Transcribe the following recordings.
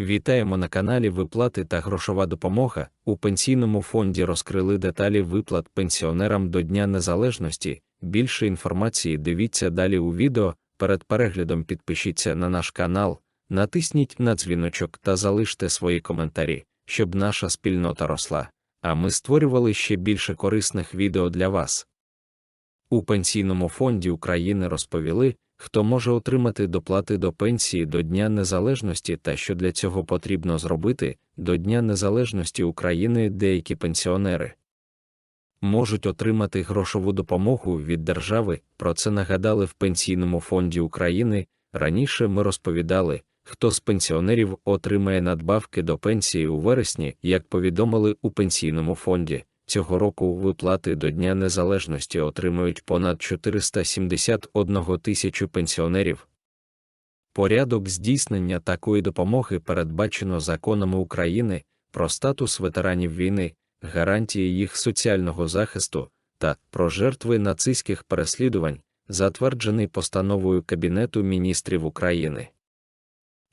Вітаємо на каналі Виплати та грошова допомога. У пенсійному фонді розкрили деталі виплат пенсіонерам до Дня Незалежності. Більше інформації дивіться далі у відео. Перед переглядом підпишіться на наш канал, натисніть на дзвіночок та залиште свої коментарі, щоб наша спільнота росла. А ми створювали ще більше корисних відео для вас. У Пенсійному фонді України розповіли, хто може отримати доплати до пенсії до Дня Незалежності та що для цього потрібно зробити до Дня Незалежності України деякі пенсіонери можуть отримати грошову допомогу від держави. Про це нагадали в Пенсійному фонді України. Раніше ми розповідали, хто з пенсіонерів отримає надбавки до пенсії у вересні, як повідомили у пенсійному фонді. Цього року виплати до Дня Незалежності отримують понад 471 тисячу пенсіонерів. Порядок здійснення такої допомоги передбачено законами України про статус ветеранів війни, гарантії їх соціального захисту та про жертви нацистських переслідувань, затверджений постановою Кабінету міністрів України.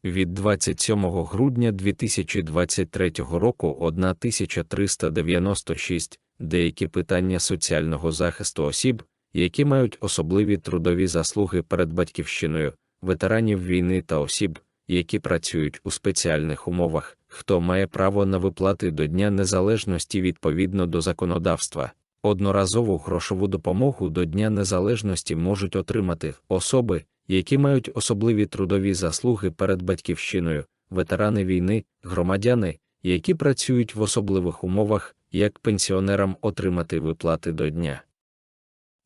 Від 27 грудня 2023 року 1396 деякі питання соціального захисту осіб, які мають особливі трудові заслуги перед батьківщиною, ветеранів війни та осіб, які працюють у спеціальних умовах, хто має право на виплати до Дня Незалежності відповідно до законодавства. Одноразову грошову допомогу до Дня Незалежності можуть отримати особи, які мають особливі трудові заслуги перед батьківщиною, ветерани війни, громадяни, які працюють в особливих умовах, як пенсіонерам отримати виплати до Дня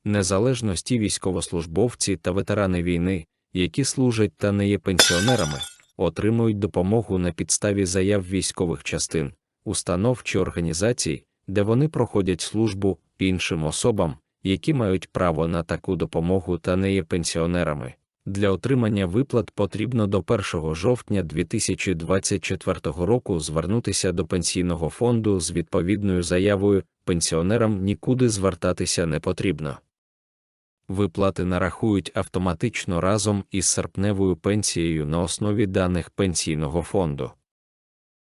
Незалежності військовослужбовці та ветерани війни, які служать та не є пенсіонерами, отримують допомогу на підставі заяв військових частин, установ чи організацій, де вони проходять службу іншим особам, які мають право на таку допомогу та не є пенсіонерами. Для отримання виплат потрібно до 1 жовтня 2024 року звернутися до пенсійного фонду з відповідною заявою, пенсіонерам нікуди звертатися не потрібно. Виплати нарахують автоматично разом із серпневою пенсією на основі даних пенсійного фонду.